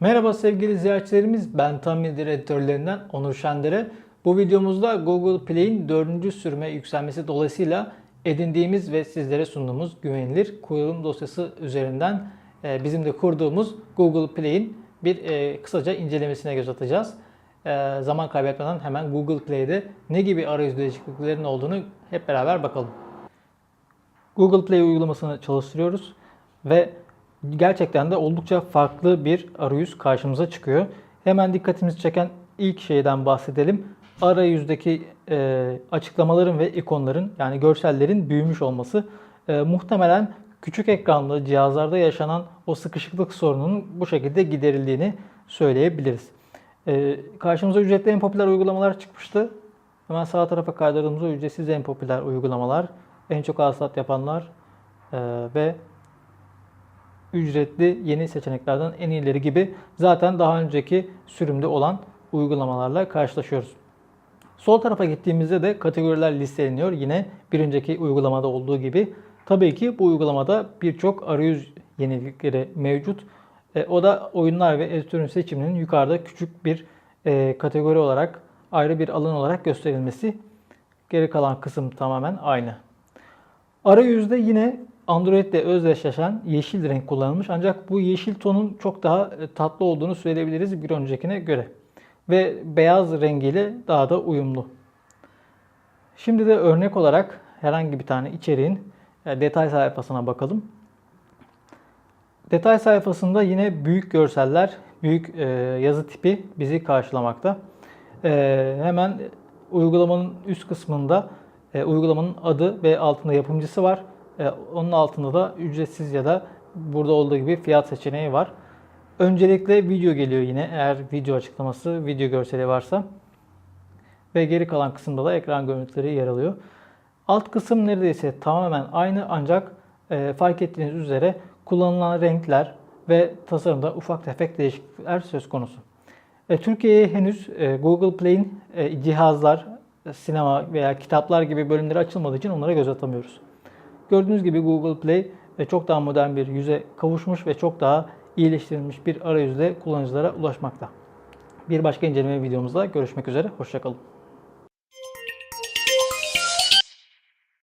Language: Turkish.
Merhaba sevgili ziyaretçilerimiz. Ben Tamir editörlerinden Onur Şendere. Bu videomuzda Google Play'in 4. sürüme yükselmesi dolayısıyla edindiğimiz ve sizlere sunduğumuz güvenilir kurulum dosyası üzerinden e, bizim de kurduğumuz Google Play'in bir e, kısaca incelemesine göz atacağız. E, Zaman kaybetmeden hemen Google Play'de ne gibi arayüz değişikliklerinin olduğunu hep beraber bakalım. Google Play uygulamasını çalıştırıyoruz ve gerçekten de oldukça farklı bir arayüz karşımıza çıkıyor. Hemen dikkatimizi çeken ilk şeyden bahsedelim. Arayüzdeki e, açıklamaların ve ikonların yani görsellerin büyümüş olması e, muhtemelen küçük ekranlı cihazlarda yaşanan o sıkışıklık sorununun bu şekilde giderildiğini söyleyebiliriz. E, karşımıza ücretli en popüler uygulamalar çıkmıştı. Hemen sağ tarafa kaydırdığımızda ücretsiz en popüler uygulamalar, en çok hasılat yapanlar e, ve ücretli yeni seçeneklerden en iyileri gibi zaten daha önceki sürümde olan uygulamalarla karşılaşıyoruz. Sol tarafa gittiğimizde de kategoriler listeleniyor. Yine bir önceki uygulamada olduğu gibi. Tabii ki bu uygulamada birçok arayüz yenilikleri mevcut. E, o da oyunlar ve editörün seçiminin yukarıda küçük bir e, kategori olarak ayrı bir alan olarak gösterilmesi. Geri kalan kısım tamamen aynı. Arayüzde yine Android özdeşleşen yeşil renk kullanılmış. Ancak bu yeşil tonun çok daha e, tatlı olduğunu söyleyebiliriz bir öncekine göre. Ve beyaz rengiyle daha da uyumlu. Şimdi de örnek olarak herhangi bir tane içeriğin e, detay sayfasına bakalım. Detay sayfasında yine büyük görseller, büyük e, yazı tipi bizi karşılamakta. Hemen uygulamanın üst kısmında uygulamanın adı ve altında yapımcısı var. E, onun altında da ücretsiz ya da burada olduğu gibi fiyat seçeneği var. Öncelikle video geliyor yine eğer video açıklaması, video görseli varsa. Ve geri kalan kısımda da ekran görüntüleri yer alıyor. Alt kısım neredeyse tamamen aynı ancak e, fark ettiğiniz üzere kullanılan renkler ve tasarımda ufak tefek değişiklikler söz konusu. E, Türkiye'ye henüz e, Google Play'in e, cihazlar, sinema veya kitaplar gibi bölümleri açılmadığı için onlara göz atamıyoruz. Gördüğünüz gibi Google Play e, çok daha modern bir yüze kavuşmuş ve çok daha iyileştirilmiş bir arayüzle kullanıcılara ulaşmakta. Bir başka inceleme videomuzda görüşmek üzere. Hoşçakalın.